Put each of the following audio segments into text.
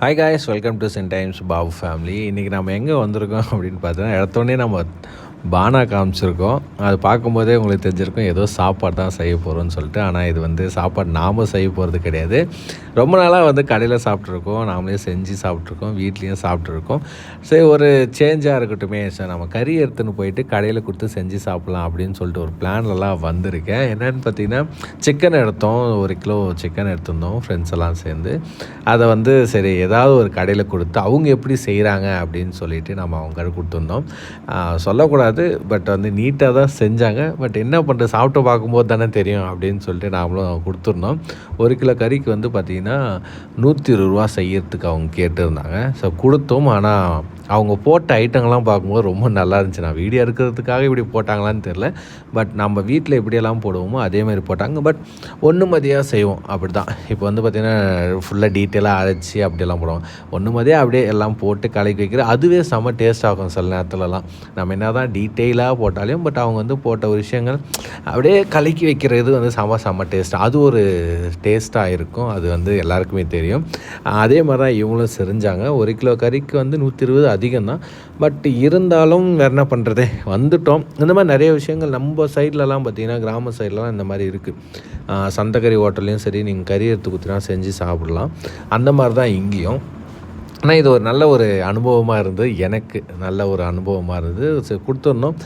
Hi guys welcome to Chen Times Babu family இன்றைக்கி நம்ம எங்கே வந்திருக்கோம் அப்படின்னு பார்த்தோன்னா இடத்தோடனே நம்ம பானா காமிச்சிருக்கோம். அது பார்க்கும்போதே உங்களுக்கு தெரிஞ்சிருக்கும் ஏதோ சாப்பாடு தான் செய்ய போகிறோம்னு சொல்லிட்டு. ஆனால் இது வந்து சாப்பாடு நாம் செய்ய போகிறது கிடையாது. ரொம்ப நாளாக வந்து கடையில் சாப்பிட்ருக்கோம் நாமளே செஞ்சு சாப்பிட்ருக்கோம் வீட்லேயும் சாப்பிட்ருக்கோம் சரி ஒரு சேஞ்சாக இருக்கட்டுமே. சார் நம்ம கறி எடுத்துன்னு போயிட்டு கடையில் கொடுத்து செஞ்சு சாப்பிட்லாம் அப்படின்னு சொல்லிட்டு ஒரு பிளான்லலாம் வந்திருக்கேன். என்னென்னு பார்த்தீங்கன்னா சிக்கன் எடுத்தோம். ஒரு கிலோ சிக்கன் எடுத்திருந்தோம் ஃப்ரெண்ட்ஸ் எல்லாம் சேர்ந்து. அதை வந்து சரி ஏதாவது ஒரு கடையில் கொடுத்து அவங்க எப்படி செய்கிறாங்க அப்படின்னு சொல்லிட்டு நம்ம அவங்க கொடுத்துருந்தோம். சொல்லக்கூடாது. கிடையாது பட் வந்து நீட்டாக தான் செஞ்சாங்க. பட் என்ன பண்ணுறது சாப்பிட்டு பார்க்கும்போது தானே தெரியும் அப்படின்னு சொல்லிட்டு நாமளும் கொடுத்துருந்தோம் ஒரு கிலோ கறிக்கு வந்து பார்த்திங்கன்னா நூற்றி இருபது ரூபா செய்யறதுக்கு அவங்க கேட்டிருந்தாங்க. ஸோ கொடுத்தோம். ஆனால் அவங்க போட்ட ஐட்டங்கள்லாம் பார்க்கும்போது ரொம்ப நல்லா இருந்துச்சு. நான் வீடியோ இருக்கிறதுக்காக இப்படி போட்டாங்களான்னு தெரில பட் நம்ம வீட்டில் எப்படியெல்லாம் போடுவோமோ அதே மாதிரி போட்டாங்க. பட் ஒன்று மதியாக செய்வோம். அப்படி தான் இப்போ வந்து பார்த்திங்கன்னா ஃபுல்லாக டீட்டெயிலாக அரைச்சி அப்படியெல்லாம் போடுவோம். ஒன்று மதியாக அப்படியே எல்லாம் போட்டு கலக்கி வைக்கிற அதுவே செம்ம டேஸ்ட் ஆகும் சில நேரத்துலலாம். நம்ம என்ன தான் டீட்டெயிலாக போட்டாலையும் பட் அவங்க வந்து போட்ட ஒரு விஷயங்கள் அப்படியே கலக்கி வைக்கிறது வந்து செம்ம செம்ம டேஸ்ட் அது ஒரு டேஸ்ட்டாக இருக்கும். அது வந்து எல்லாருக்குமே தெரியும். அதே மாதிரி தான் இவங்களும் செஞ்சாங்க. ஒரு கிலோ கறிக்கு வந்து நூற்றி இருபது அதிகம் தான் பட் இருந்தாலும் வேறு என்ன பண்ணுறது வந்துட்டோம். இந்த மாதிரி நிறைய விஷயங்கள் நம்ம சைட்லலாம் பார்த்திங்கன்னா கிராம சைட்லலாம் இந்த மாதிரி இருக்குது சந்தக்கறி ஹோட்டல்லையும் சரி நீங்கள் கறி எடுத்து குத்தினா செஞ்சு சாப்பிடலாம். அந்த மாதிரி தான் இங்கேயும். ஆனால் இது ஒரு நல்ல ஒரு அனுபவமாக இருந்தது. எனக்கு நல்ல ஒரு அனுபவமாக இருந்தது. சரி கொடுத்துருந்தோம்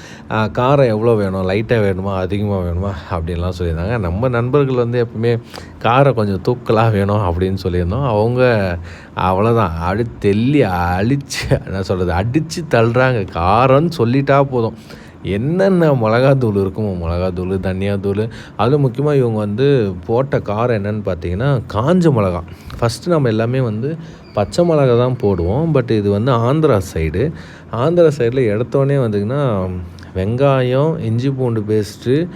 காரம் எவ்வளோ வேணும்? லைட்டாக வேணுமா? அதிகமாக வேணுமா? அப்படின்லாம் சொல்லியிருந்தாங்க. நம்ம நண்பர்கள் வந்து எப்பவுமே காரம் கொஞ்சம் தூக்கலாக வேணும் அப்படின்னு சொல்லியிருந்தோம். அவங்க அவ்வளோதான் அடி தெல்லி அழிச்சு என்ன சொல்கிறது அடித்து தள்ளுறாங்க. காரம்னு சொல்லிட்டா போதும். என்னென்ன மிளகாத்தூள் இருக்குமோ மிளகாத்தூள் தனியாத்தூள் அதுவும் முக்கியமாக இவங்க வந்து போட்ட காரம் என்னென்னு பார்த்தீங்கன்னா காஞ்ச மிளகா ஃபஸ்ட்டு நம்ம எல்லாமே வந்து பச்சை மிளகா தான் போடுவோம் பட் இது வந்து ஆந்திரா சைடு ஆந்திரா சைடில் எடுத்தோடனே வந்துங்கன்னா வெங்காயம் இஞ்சி பூண்டு பேஸ்ட்டு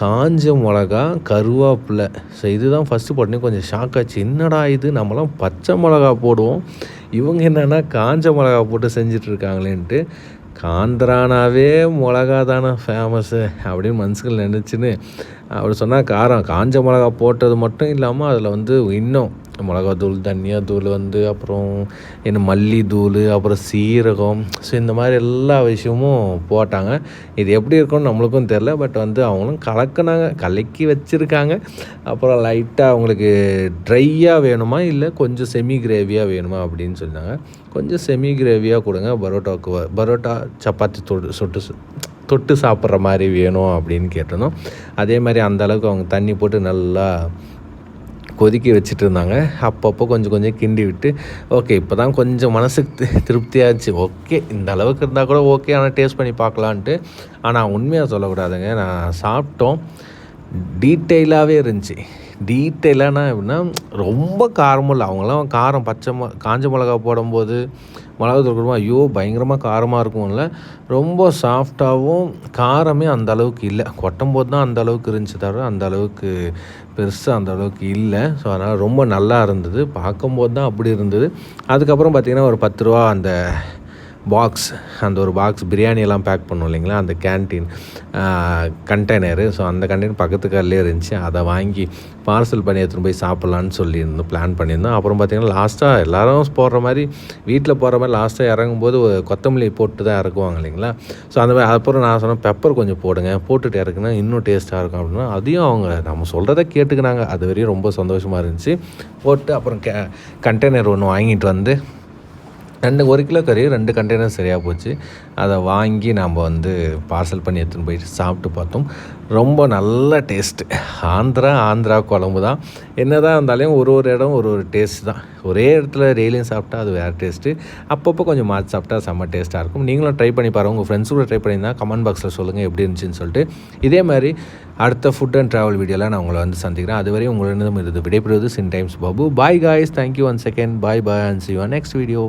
காஞ்ச மிளகா கருவேப்பிலை. ஸோ இதுதான் ஃபஸ்ட்டு போட்டோன்னே கொஞ்சம் ஷாக் ஆச்சு. என்னடா இது? நம்மலாம் பச்சை மிளகா போடுவோம். இவங்க என்னென்னா காஞ்ச மிளகா போட்டு செஞ்சுட்டு இருக்காங்களேன்ட்டு காந்திரானாவே மிளகா தானே ஃபேமஸ்ஸு அப்படின்னு மனசுக்குள்ள நினச்சின்னு அப்படி சொன்னால் காரம் காஞ்ச மிளகா போட்டது மட்டும் இல்லாமல் அதில் வந்து இன்னும் மிளகாத்தூள் தனியாத்தூள் வந்து அப்புறம் என்ன மல்லித்தூள் அப்புறம் சீரகம். ஸோ இந்த மாதிரி எல்லா விஷயமும் போட்டாங்க. இது எப்படி இருக்கும்னு நம்மளுக்கும் தெரில பட் வந்து அவங்களும் கலக்குனாங்க. கலக்கி வச்சுருக்காங்க. அப்புறம் லைட்டாக அவங்களுக்கு ட்ரையாக வேணுமா? இல்லை கொஞ்சம் செமி கிரேவியாக வேணுமா? அப்படின்னு சொன்னாங்க. கொஞ்சம் செமி கிரேவியாக கொடுங்க. பரோட்டாவுக்கு பரோட்டா சப்பாத்தி தொட்டு சுட்டு தொட்டு சாப்பிட்ற மாதிரி வேணும் அப்படின்னு கேட்டிருந்தோம். அதே மாதிரி அந்த அளவுக்கு அவங்க தண்ணி போட்டு நல்லா கொதிக்க வச்சுட்டு இருந்தாங்க அப்பப்போ கொஞ்சம் கொஞ்சம் கிண்டி விட்டு ஓகே இப்போ தான் கொஞ்சம் மனசுக்கு திருப்தியாச்சு. ஓகே இந்த அளவுக்கு இருந்தால் கூட ஓகே ஆனால் டேஸ்ட் பண்ணி பார்க்கலான்ட்டு. ஆனால் உண்மையாக சொல்லக்கூடாதுங்க. நான் சாப்பிட்டோம். டீட்டெயிலாகவே இருந்துச்சு. டீட்டெயிலானா எப்படின்னா ரொம்ப காரமும் இல்லை. அவங்களாம் காரம் பச்சை மொ காஞ்ச மிளகா போடும்போது மிளகா தூள் ஐயோ பயங்கரமாக காரமாக இருக்கும்ல. ரொம்ப சாஃப்டாகவும் காரமே அந்த அளவுக்கு இல்லை. கொட்டும் போது தான் அந்த அளவுக்கு இருந்துச்சு தவிர அந்த அளவுக்கு பெருசாக அந்த அளவுக்கு இல்லை. ஸோ அதனால் ரொம்ப நல்லா இருந்தது. பார்க்கும்போது தான் அப்படி இருந்தது. அதுக்கப்புறம் பார்த்திங்கன்னா ஒரு பத்து ரூபா அந்த பாக்ஸ் அந்த ஒரு பாக்ஸ் பிரியாணியெல்லாம் பேக் பண்ணோம் இல்லைங்களா? அந்த கேன்டீன் கண்டெய்னரு ஸோ அந்த கண்டெய்னர் பக்கத்து கல்லே இருந்துச்சு. அதை வாங்கி பார்சல் பண்ணி எடுத்துகிட்டு போய் சாப்பிட்லான்னு சொல்லியிருந்தோம் பிளான் பண்ணியிருந்தோம். அப்புறம் பார்த்திங்கன்னா லாஸ்ட்டாக எல்லாரும் போடுற மாதிரி வீட்டில் போடுற மாதிரி லாஸ்ட்டாக இறங்கும்போது ஒரு கொத்தமல்லி போட்டு தான் இறக்குவாங்க இல்லைங்களா? ஸோ அந்த மாதிரி அப்புறம் நான் சொன்னேன் பெப்பர் கொஞ்சம் போடுங்க. போட்டுட்டு இறக்குனா இன்னும் டேஸ்ட்டாக இருக்கும். அப்படின்னா அதையும் அவங்க நம்ம சொல்கிறத கேட்டுக்கினாங்க. அது வரையும் ரொம்ப சந்தோஷமாக இருந்துச்சு. போட்டு அப்புறம் கே கண்டெய்னர் ஒன்று வாங்கிட்டு வந்து ரெண்டு ஒரு கிலோ கறி ரெண்டு கண்டெய்னர் சரியாக போச்சு. அதை வாங்கி நாம் வந்து பார்சல் பண்ணி எடுத்துன்னு போயிட்டு சாப்பிட்டு பார்த்தோம். ரொம்ப நல்ல டேஸ்ட்டு ஆந்திரா ஆந்திரா குழம்பு தான். என்ன தான் இருந்தாலும் ஒரு ஒரு இடம் ஒரு ஒரு டேஸ்ட் தான். ஒரே இடத்துல டெய்லியும் சாப்பிட்டா அது வேறு டேஸ்ட்டு அப்பப்போ கொஞ்சம் மாற்றி சாப்பிட்டா செம்ம டேஸ்ட்டாக இருக்கும். நீங்களும் ட்ரை பண்ணி பாருங்கள் உங்கள் ஃப்ரெண்ட்ஸ் கூட ட்ரை பண்ணியிருந்தா கமெண்ட் பாக்ஸில் சொல்லுங்கள் எப்படி இருந்துச்சுன்னு சொல்லிட்டு. இதே மாதிரி அடுத்த ஃபுட் அண்ட் ட்ராவல் வீடியோலாம் நான் உங்களை வந்து சந்திக்கிறேன். அதுவரை உங்களிடம் இருந்து விடைபெறுவது Chin Times Babu bye guys thank you one second bye bye and see you next video